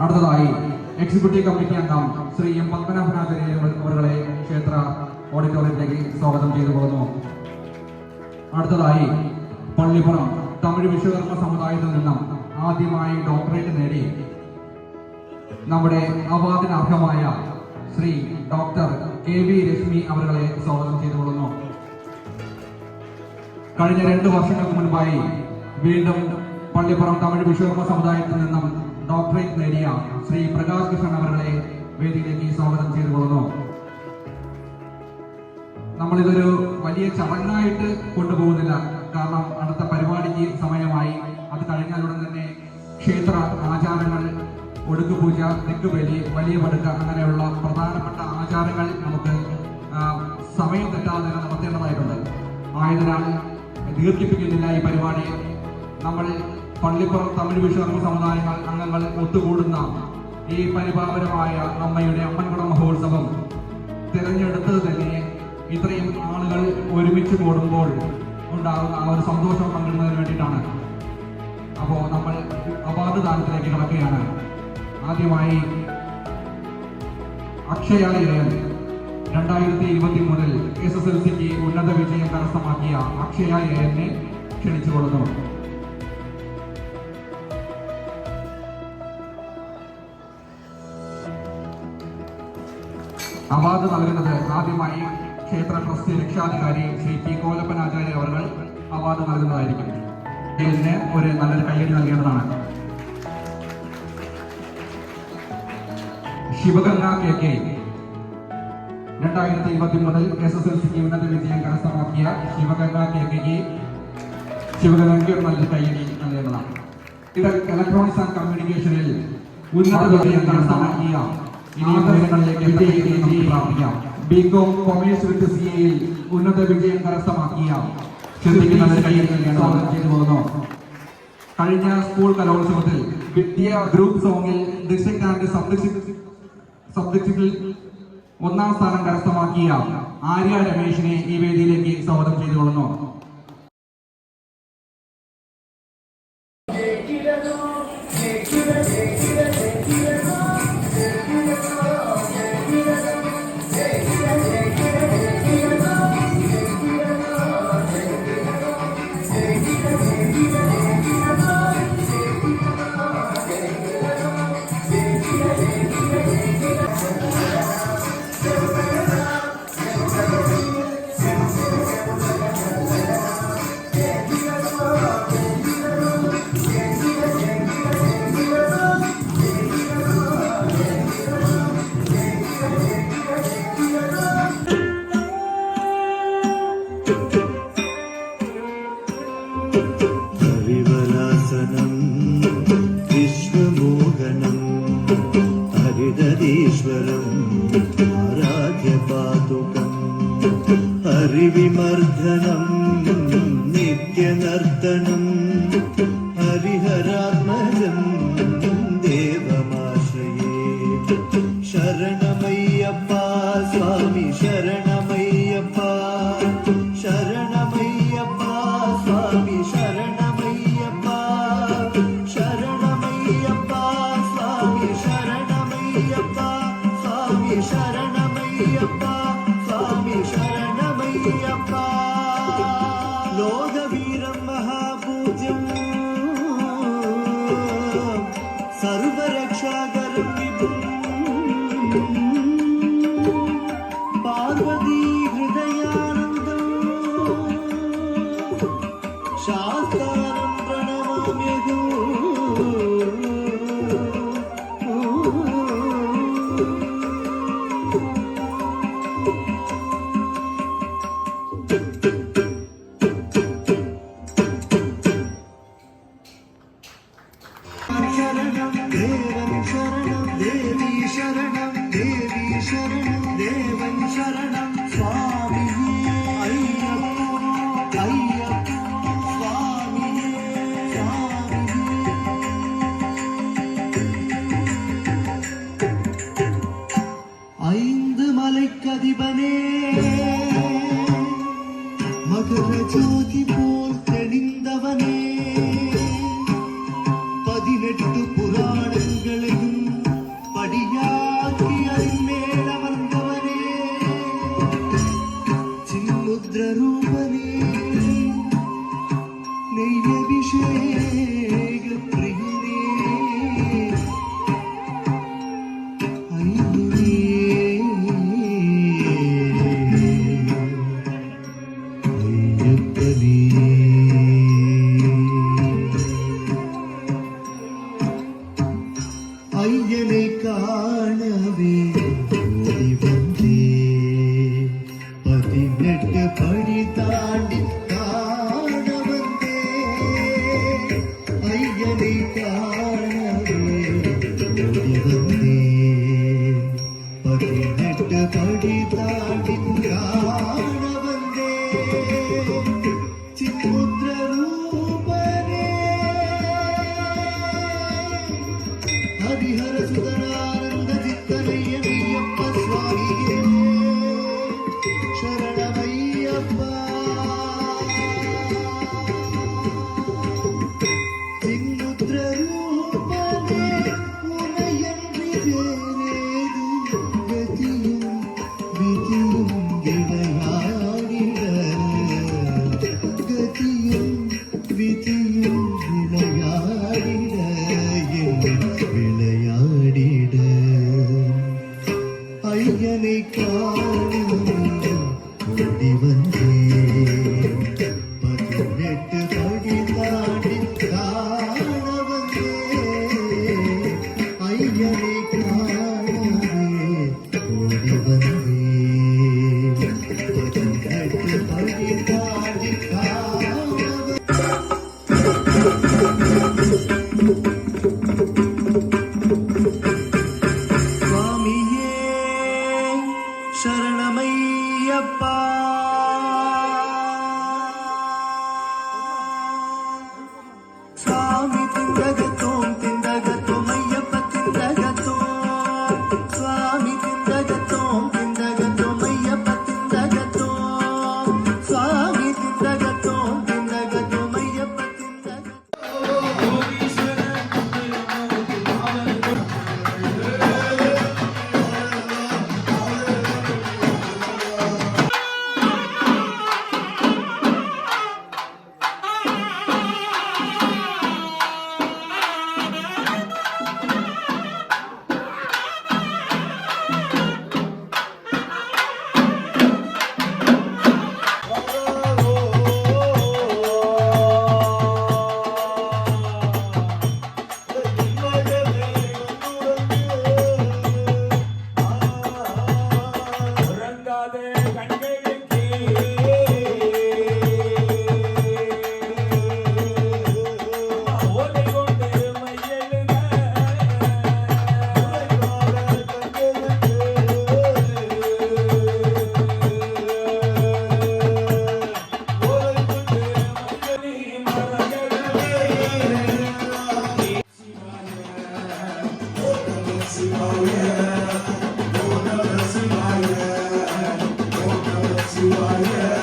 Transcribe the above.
അടുത്തതായി executive committee അംഗം Shri M പത്മനാഭനാചാര്യ അവരുടെ ക്ഷേത്ര ഓഡിറ്റോറിയത്തിലേക്ക് സ്വാഗതം ചെയ്തു പോകുന്നു. അടുത്തതായി പള്ളിപ്പുറം തമിഴ് വിശ്വകർമ്മ സമുദായത്തിൽ നിന്നും ആദ്യമായി ഡോക്ടറേറ്റ് നേടി നമ്മുടെ അവാർഡിന് അർഹമായ Shri doctor K V Rashmi അവരുടെ സ്വാഗതം ചെയ്തുകൊള്ളുന്നു കഴിഞ്ഞ രണ്ട് വർഷങ്ങൾക്ക് മുൻപായി വീണ്ടും പള്ളിപ്പുറം തമിഴ് വിശ്വകർമ്മ സമുദായത്തിൽ നിന്നും ഡോക്ടറേറ്റ് നേടിയ ശ്രീ പ്രകാശ് കൃഷ്ണൻ അവരുടെ വേദിയിലേക്ക് സ്വാഗതം ചെയ്തു കൊള്ളുന്നു. നമ്മളിതൊരു വലിയ ചടങ്ങായിട്ട് കൊണ്ടുപോകുന്നില്ല. കാരണം അടുത്ത പരിപാടിക്ക് സമയമായി. അത് കഴിഞ്ഞാലുടൻ തന്നെ ക്ഷേത്ര ആചാരങ്ങൾ ഒടുക്കുപൂജ തെക്കുബലി വലിയ പടുക്ക അങ്ങനെയുള്ള പ്രധാനപ്പെട്ട ആചാരങ്ങൾ നമുക്ക് സമയം തെറ്റാതെ തന്നെ നടത്തേണ്ടതായിട്ടുണ്ട്. ആയതിനാൽ ദീർഘിപ്പിക്കുന്നില്ല ഈ പരിപാടിയെ നമ്മൾ പള്ളിപ്പുറം തമിഴ് വിശ്വകർമ്മ സമുദായങ്ങൾ അംഗങ്ങൾ ഒത്തുകൂടുന്ന ഈ പരിപാലനമായ അമ്മയുടെ അമ്മൻകുട മഹോത്സവം തിരഞ്ഞെടുത്തത് തന്നെ ഇത്രയും ആളുകൾ ഒരുമിച്ച് കൂടുമ്പോൾ ഉണ്ടാകുന്ന ആ ഒരു സന്തോഷം പങ്കിടുന്നതിന് വേണ്ടിയിട്ടാണ്. അപ്പോൾ നമ്മൾ അവാർഡ് ദാനത്തിലേക്ക് കിടക്കുകയാണ്. ആദ്യമായി അക്ഷയ ഇരയൻ രണ്ടായിരത്തി ഇരുപത്തി മൂന്നിൽ എസ് എസ് എൽ സിക്ക് ഉന്നത വിജയം കരസ്ഥമാക്കിയ അക്ഷയ ഇരയനെ ക്ഷണിച്ചുകൊള്ളുന്നു. അവാർഡ് നൽകുന്നത് ആദ്യമായി ക്ഷേത്ര ട്രസ്റ്റ് രക്ഷാധികാരി ശ്രീ പി കോലപ്പൻ ആചാര്യ അവർ അവാർഡ് നൽകുന്നതായിരിക്കും. ഇതിന് ഒരു നല്ലൊരു കയ്യടി നൽകേണ്ടതാണ്. Sivaganga K K. രണ്ടായിരത്തി ഇരുപത്തി മൂന്നിൽ എസ് എസ് എൽ സിക്ക് ഉന്നത വിജയം കരസ്ഥമാക്കിയ ശിവഗംഗ കെ കെക്ക് ശിവഗംഗയ്ക്ക് ഒരു നല്ലൊരു കയ്യടി നൽകേണ്ടതാണ്. ഇത് ഇലക്ട്രോണിക്സ് ആൻഡ് കമ്മ്യൂണിക്കേഷനിൽ ഉന്നത വിജയം കരസ്ഥമാക്കിയ പ്രാപിക്കാം വിത്ത് ഉന്നത വിജയം കരസ്ഥമാക്കിയ കഴിഞ്ഞ സ്കൂൾ കലോത്സവത്തിൽ വിദ്യ ഗ്രൂപ്പ് സോങ്ങിൽ ഡിസ്ട്രിക്ട് ആൻഡ് ഒന്നാം സ്ഥാനം കരസ്ഥമാക്കിയ ആര്യ രമേശിനെ ഈ വേദിയിലേക്ക് സ്വാഗതം ചെയ്തുകൊള്ളുന്നു ഹരിതരീശ്വരം ആരാധ്യപാതുകം ഹരിവിമർദ്ദനം നിത്യനർത്തനം ഹരിഹരാത്മജം ദേവമാശ്രയേ ശരണമയ്യപ്പ സ്വാമി ശരണമയ്യപ്പ 不要怕。കാണവേ ഓടി വന്നേ. പതിനെട്ട് പടി താണ്ടി കാണവന്നേ. അയ്യനെ കാണവേ ഓടി വന്നേ. പതിനെട്ട് പടി താ கதி தூங்கும் Yeah.